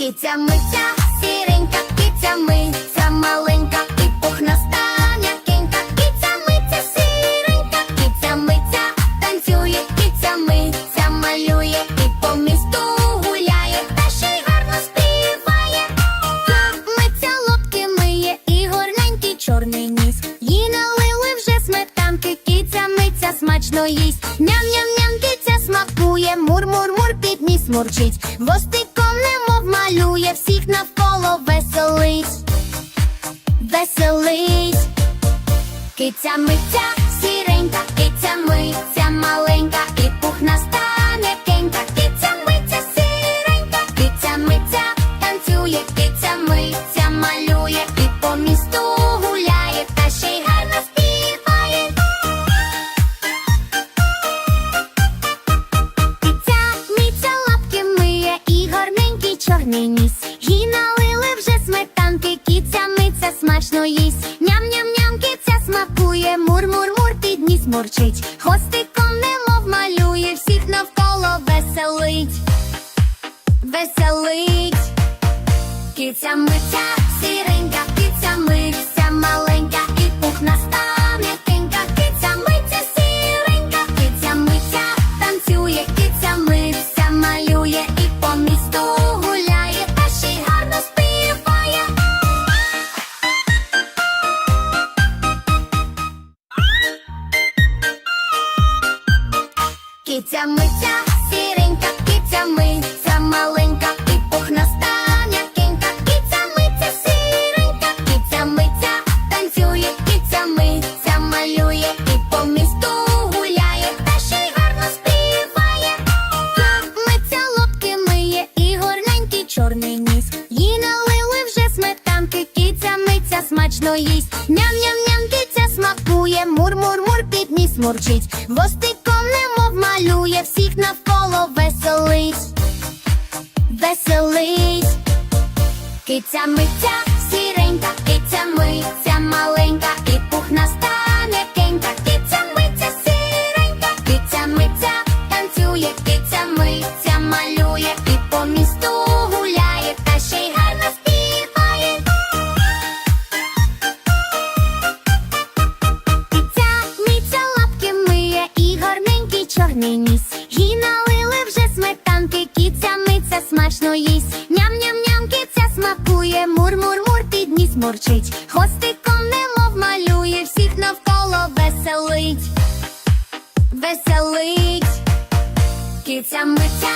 Киця миця, сіренька, киця миця, маленька і пухнаста м'якенька, киця миця, сіренька, киця миця, танцює, киця миця, малює і по місту гуляє, та ще й гарно співає. Миця лапки миє і горненький чорний ніс. Їй налили вже сметанки, киця миця смачно їсть. Ням-ням-ням, киця смакує, мур-мур-мур під ніс мурчить. Востиком Киця миця, сіренька, киця миця, маленька і пухнаста м'якенька, киця миця, сіренька, киця миця, танцює, киця миця, малює і по місту гуляє, та ще й гарно співає. Киця миця лапки миє і гарненький чорний ніс. Їй налили вже сметанки, киця миця смачно їсть. Ням-ням-ням, смакує, мур-мур-мур під ніс мурчить. Хвостиком немов малює, всіх навколо веселить. Веселить. Киця миця, Киця миця, сіренька, киця миця, маленька і пухнаста м'якенька, киця сіренька, киця миця, танцює, киця миця, малює і по місту гуляє, та ще й гарно співає. Миця лапки миє і горненький чорний ніс. Їй налили вже сметанки, киця миця смачно їсть. Ням-ням-ням, киця смакує, мур-мур-мур під ніс мурчить. Востиком малює, всіх навколо веселить. Веселить. Киця миття, сіренька, киця миця, мурчить. Хвостиком немов малює, всіх навколо веселить. Веселить. Киця миця,